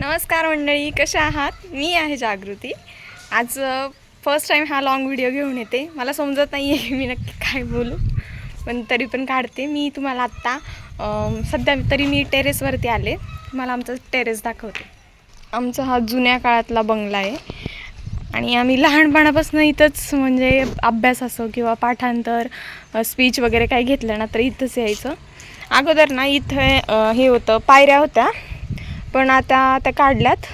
नमस्कार मंडळी कशा आहात? मी आहे जागृती. आज फर्स्ट टाईम हा लॉंग व्हिडिओ घेऊन येते. मला समजत नाही आहे मी नक्की काय बोलू. पण तरी पण काढते. मी तुम्हाला आत्ता सध्या तरी मी टेरेसवरती आले. तुम्हाला आमचं टेरेस दाखवते. आमचा हा जुन्या काळातला बंगला आहे. आणि आम्ही लहानपणापासून इथंच म्हणजे अभ्यास असो किंवा पाठांतर स्पीच वगैरे काही घेतलं ना तर इथंच यायचं. अगोदर ना इथे हे होतं पायऱ्या होत्या. पण आता त्या काढल्यात.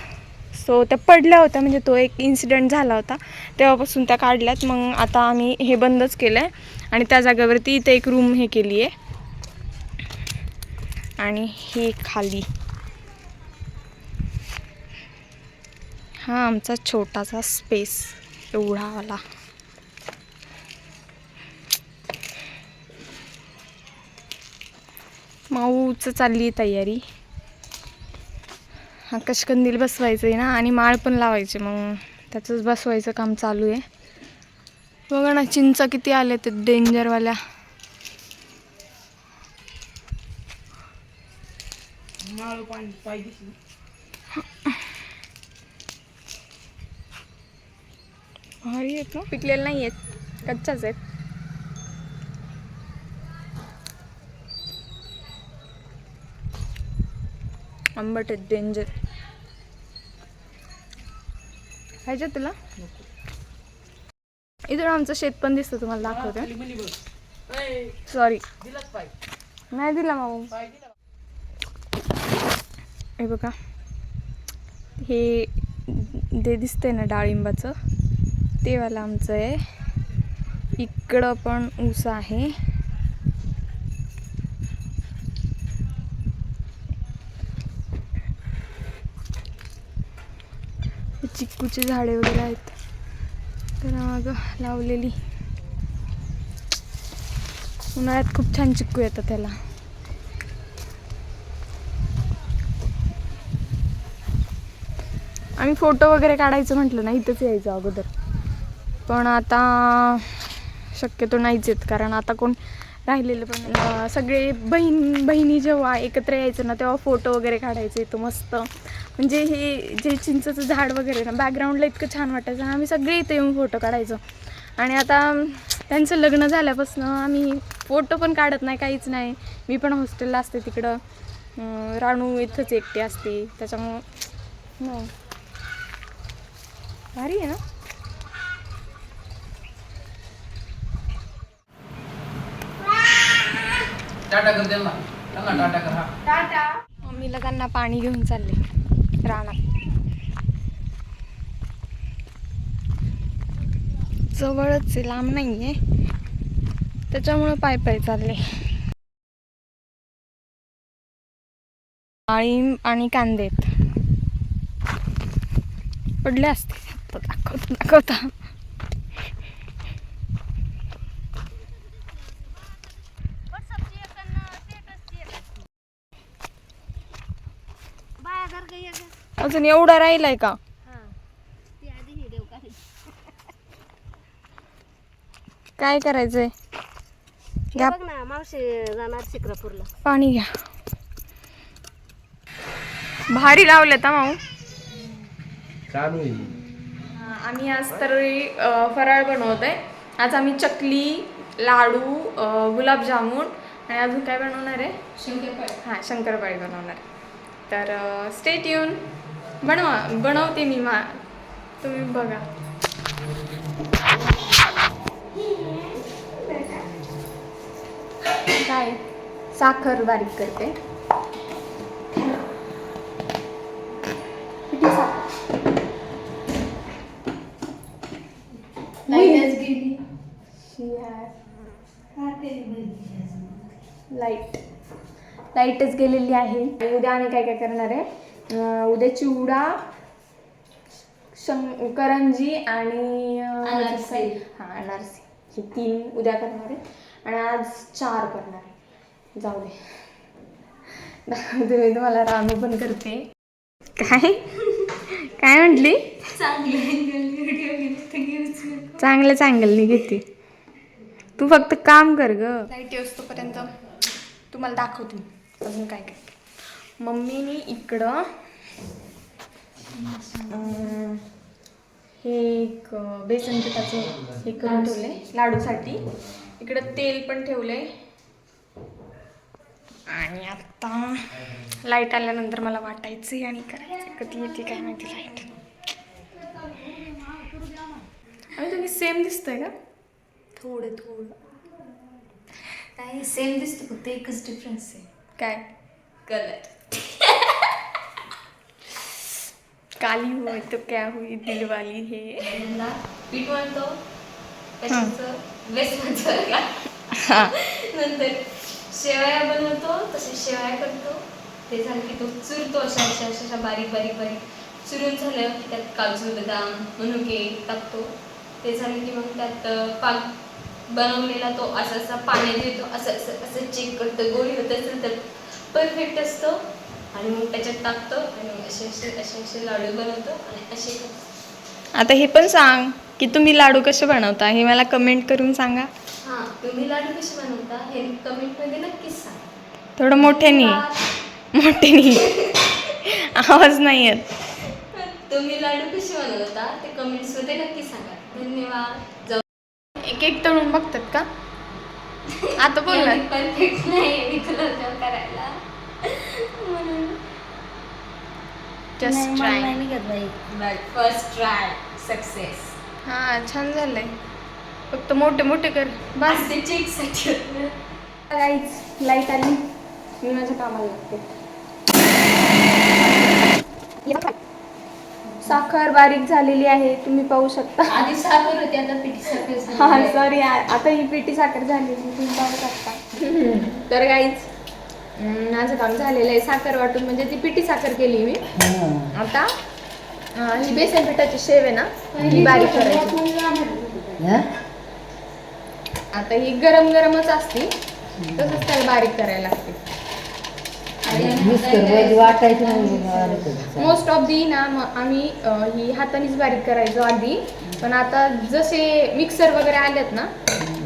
सो त्या पडल्या होत्या म्हणजे तो एक इन्सिडेंट झाला होता. तेव्हापासून त्या काढल्यात. मग आता आम्ही हे बंदच केलं आहे आणि त्या जागेवरती इथे एक रूम हे केली आहे आणि हे खाली. हा आमचा छोटासा स्पेस एवढावाला माऊचं चालली आहे तयारी. आकाशकंदील बसवायचं आहे ना आणि माळ पण लावायचे मग त्याचंच बसवायचं काम चालू आहे. बघा ना चिंचा किती आले ते डेंजरवाल्या. भारी आहेत ना पिकलेले नाही आहेत कच्च्याच आहेत. आंबट आहेत डेंजर. खायचं तुला? इथून आमचं शेत पण दिसतं तुम्हाला दाखवते. सॉरी नाही दिला माऊ हे बघा. हे ते दिसतंय ना डाळिंबाचं ते वाला आमचं आहे. इकडं पण ऊस आहे. चिक्कूचे झाडे वगैरे आहेत. तर मग लावलेली. उन्हाळ्यात खूप छान चिक्कू येतात त्याला. आम्ही फोटो वगैरे काढायचं म्हटलं ना इथंच यायचं अगोदर. पण आता शक्यतो नाहीच येत कारण आता कोण राहिलेलं पण सगळे बहीण बहिणी जेव्हा एकत्र यायचं ना तेव्हा फोटो वगैरे काढायचे तो मस्त. म्हणजे हे जे चिंचचं झाड वगैरे ना बॅकग्राऊंडला इतकं छान वाटायचं. आम्ही सगळे इथे येऊन फोटो काढायचो. आणि आता त्यांचं लग्न झाल्यापासून आम्ही फोटो पण काढत नाही काहीच नाही. मी पण हॉस्टेलला असते तिकडं. राणू इथंच एकटी असते. त्याच्यामुळं भारी आहे ना? टाटा कर त्यांना. त्यांना टाटा कर. हा मम्मीला त्यांना पाणी घेऊन चालले. रानात जवळच आहे लांब नाहीये. त्याच्यामुळं पाय पाय चालले. डाळिंब आणि कांदे. आहेत. पडले असते दाखवता दाखवता. अजून एवढा राहिलाय का? हा. ती हे काय करायचंय? घ्या. बघ ना मावशी जाणार शिक्रापूरला. पाणी घ्या. भारी लावले तर माऊ. चालू आहे आम्ही आज तर फराळ बनवत आहे आज आम्ही चकली लाडू गुलाबजामुन आणि अजून काय बनवणार आहे? शंकरपाळी हां शंकरपाळी बनवणार आहे. तर स्टेट येऊन बनवा बनवते मी मा तुम्ही बघा. काय? साखर बारीक करते. लाइट लाईटच गेलेली आहे. आणि उद्या आम्ही काय काय करणार आहे? उद्या चिवडा शं करंजी आणि. हा अनारसी. हे तीन उद्या करणार आहे. आणि आज चार करणार आहे. जाऊ दे. मी तुम्हाला रानू पण करते. काय? काय म्हटली? चांगलं चांगलं घेते. तू फक्त काम कर ग. लाइट येऊस्तोपर्यंत तुम्हाला दाखवते अजून काय काय? मम्मीनी इकडं हे एक बेसन पिठाचं हे करून ठेवले लाडूसाठी. इकडं तेल पण ठेवले आणि आता लाइट आल्यानंतर मला वाटायचं आणि करायचं कधी येते काय माहिती लाइट आणि तुम्ही सेम दिसतंय का? थोडं थोडं. काही सेम दिसतं फक्त एकच डिफरन्स आहे. काय? कलर काली हुई तो क्या हुई दिलवाली हे? पीठ म्हणतो कशाचं? बेसनाचं का हा. नंतर शेवया बनवतो तसे शेवया करतो. ते झालं की तो चुरतो अशा अशा अशा अशा बारीक बारीक बारीक. चुरून झालं की त्यात काजू बदाम मनुके टाकतो. ते झालं की मग त्यात पाक बनवलेला तो असा असा पाण्यात येतो असं असं असं चेक करतो गोळी होत असेल तर परफेक्ट असतो. आणि मग त्याच्यात टाकतो आणि असे असे असे असे लाडू बनवतो आणि असे आता हे पण सांग की तुम्ही लाडू कसे बनवता हे मला कमेंट करून सांगा. हां तुम्ही लाडू कसे बनवता हे कमेंटमध्ये नक्कीच सांगा. थोडं मोठ्याने मोठ्याने आवाज नाही येत. तुम्ही लाडू कसे बनवता ते कमेंट्समध्ये नक्की सांगा. धन्यवाद. एक तळून बघतात का? आता बोल ना. परफेक्ट नाही just try but first try success हा छान झालंय. फक्त मोठे मोठे कर. बस. ते चेकसाठी होतं. काहीच लाइट आली मी माझ्या कामाला लागते. साखर बारीक झालेली आहे तुम्ही पाहू शकता. आधी साखर होती आता पिठी साखर झाली हा आहे. सॉरी आता ही पिठी साखर झालेली तुम्ही पाहू शकता. तर काहीच माझं काम झालेलं आहे साखर वाटून म्हणजे ती पिठी साखर केली मी. आता अं, ही बेसन पिठाची शेव आहे ना ही बारीक करायची. आता ही गरम गरमच असते तसंच त्याला बारीक करायला लागते. मोस्ट ऑफ दी ना आम्ही ही हातानेच बारीक करायचो आधी. पण आता जसे मिक्सर वगैरे आलेत ना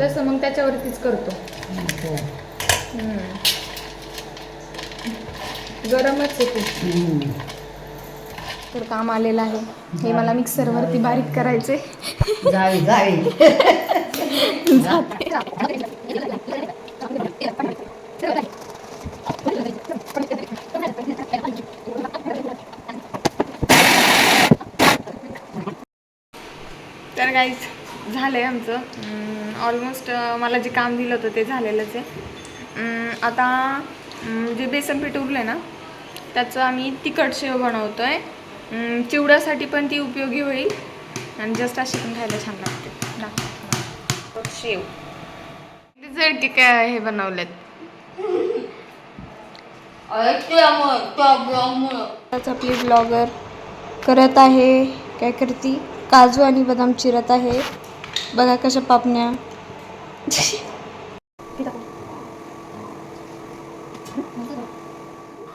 तसं मग त्याच्यावरतीच करतो. गरमच खूप. थोडं काम आलेलं आहे. हे मला मिक्सरवरती बारीक करायचे जावी जावी गाईज काहीच झालं आहे आमचं ऑलमोस्ट मला जे काम दिलं होतं ते झालेलंच आहे. आता जे बेसन पीठ उरलं आहे ना त्याचं आम्ही तिखट शेव बनवतो आहे चिवड्यासाठी पण ती उपयोगी होईल. आणि जस्ट अशी पण खायला छान लागते. शेव. शेव जळके काय हे बनवलेत? आपली ब्लॉगर करत आहे. काय करती? काजू आणि बदाम चिरत आहे. बघा कशा पापण्या.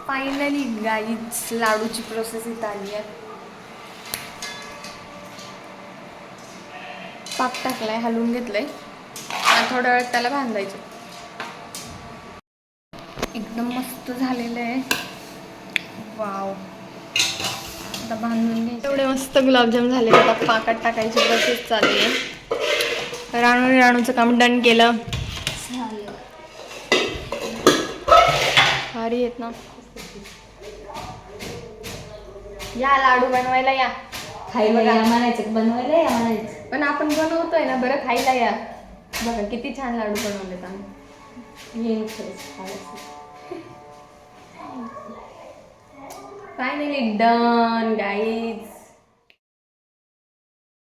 फायनली गाईच लाडूची प्रोसेस इथं आली आहे. पाक टाकलाय हलवून घेतलंय. आणि थोड्या वेळ त्याला बांधायचं एकदम मस्त झालेलं आहे. वाव आता बांधून घ्यायचं. एवढे मस्त गुलाबजाम झाले आता पाकात टाकायची प्रोसेस चालू आहे. राणू राणूचं काम डन केलं. भारी आहेत ना. या लाडू बनवायला या. खायला या म्हणायचं बनवायला या म्हणायचं. पण आपण बनवतोय ना बरं खायला या. बघा किती छान लाडू बनवलेत आम्ही. येईल खरंच खायचं. Finally done guys